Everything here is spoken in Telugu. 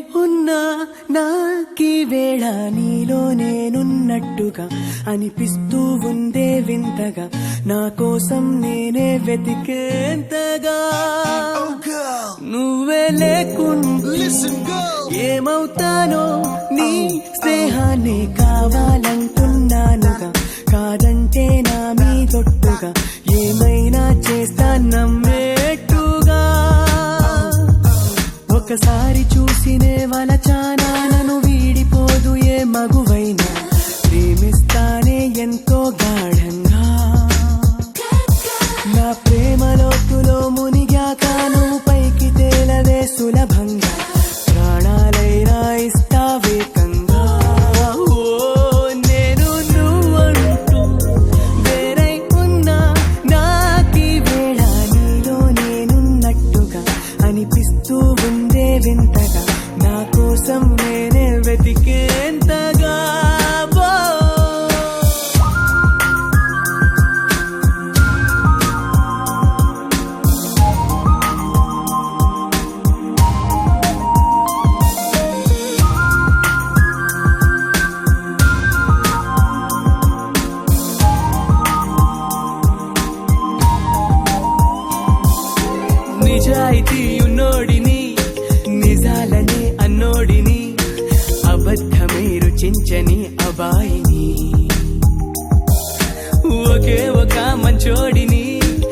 ఉన్నా నాకి వేళ నీలో నేనున్నట్టుగా అనిపిస్తూ ఉందే వింతగా. నా కోసం నేనే వెతికేంతగా. నువ్వే లేకుండా ఏమవుతానో నీ స్నేహాన్ని కావాలంటున్నానుగా. కాదంటే నా మీ తొట్టుగా. ఏమైనా చేస్తానమ్మ ఒకసారి చూసినే వలచానా నన్ను వీడిపోదు ఏ మగువైనా. ప్రేమిస్తానే ఎంతో గాఢంగా. నా ప్రేమ లోతులో మునిగాక నువ్వు పైకి తేలవే సులభంగా. ప్రాణాలైనా ఇస్తావేకంగా ఓ నేను నువ్వంటూ వేరై ఉన్నా. నాకీ వేళ నీలో నేనున్నట్టుగా అనిపిస్తూ ఉంది. వింతగా నా కోసం నేనే వెతికేంతగా నిజాయితీ నోడిని నిజాలని అన్నోడిని అబద్ధమే రుచించని